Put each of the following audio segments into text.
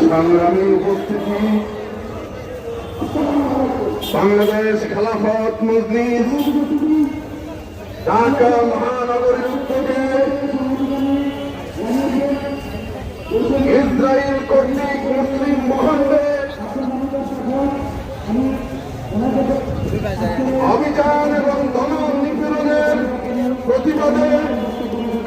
সংগ্রামী উপস্থিতি, বাংলাদেশ খেলাফত মজলিস, ঢাকা মহানগরীর উদ্যোগে ইসরায়েল কর্তৃক মুসলিম ভূখণ্ডে অভিযান এবং দমন নিপীড়নের প্রতিবাদে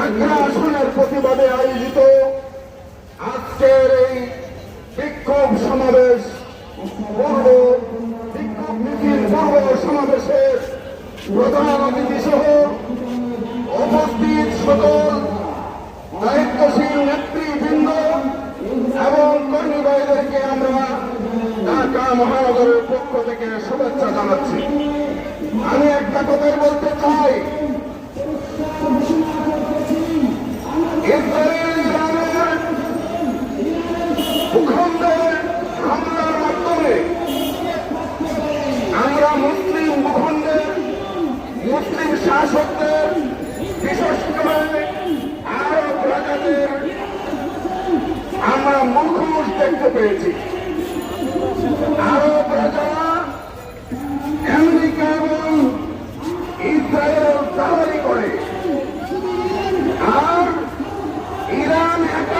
আগ্রাসনের প্রতিবাদে আয়োজিত আজকের এই বিক্ষোভ সমাবেশ, পূর্ব বিক্ষোভ মিছিল, পূর্ব সমাবেশের প্রধান অতিথি সহ উপস্থিত সকল দায়িত্বশীল নেতৃবৃন্দ এবং কর্মী ভাইদেরকে আমরা ঢাকা মহানগরের পক্ষ থেকে শুভেচ্ছা জানাচ্ছি। আমি একটা কথাই বলতে চাই ইসরায়েল ইরানের ভূখণ্ডে হামলার মাধ্যমে আমরা মুসলিম ভূখণ্ডের মুসলিম শাসকদের বিশেষ করে আরব রাজাদের আমরা মুখোশ দেখতে পেয়েছি আরব রাজারা আমেরিকা এবং ইসরায়েল দালালি করে আর ইরান একাই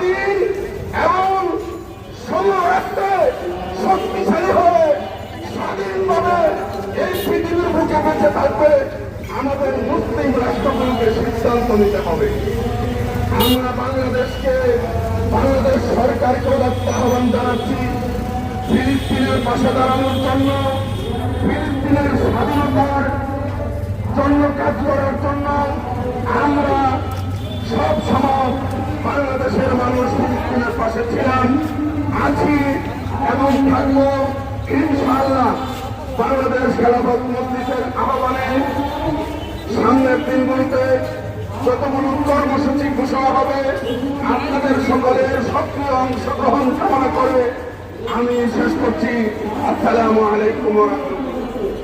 স্বাধীন এবং সমরাষ্ট্রে শক্তিশালী হয়ে স্বাধীনভাবে এই পৃথিবীর বুকে বেঁচে থাকবে আমাদের মুসলিম রাষ্ট্রগুলোকে সিদ্ধান্ত নিতে হবে। আমরা বাংলাদেশকে বাংলাদেশ সরকারকে আহ্বান জানাচ্ছি। ফিলিস্তিনের পাশে দাঁড়ানোর জন্য, ফিলিস্তিনের স্বাধীনতার জন্য কাজ করার জন্য আমরা পাশে ছিলাম, আছি এবং থাকব ইনশাআল্লাহ বাংলাদেশ খেলাফত মজলিসের আহ্বানে সামনের দিনগুলিতে যতগুলো কর্মসূচি ঘোষণা হবে, আপনাদের সকলের সক্রিয় অংশগ্রহণ কামনা করে আমি শেষ করছি আসসালামু আলাইকুম রাহমাতুল্লাহ।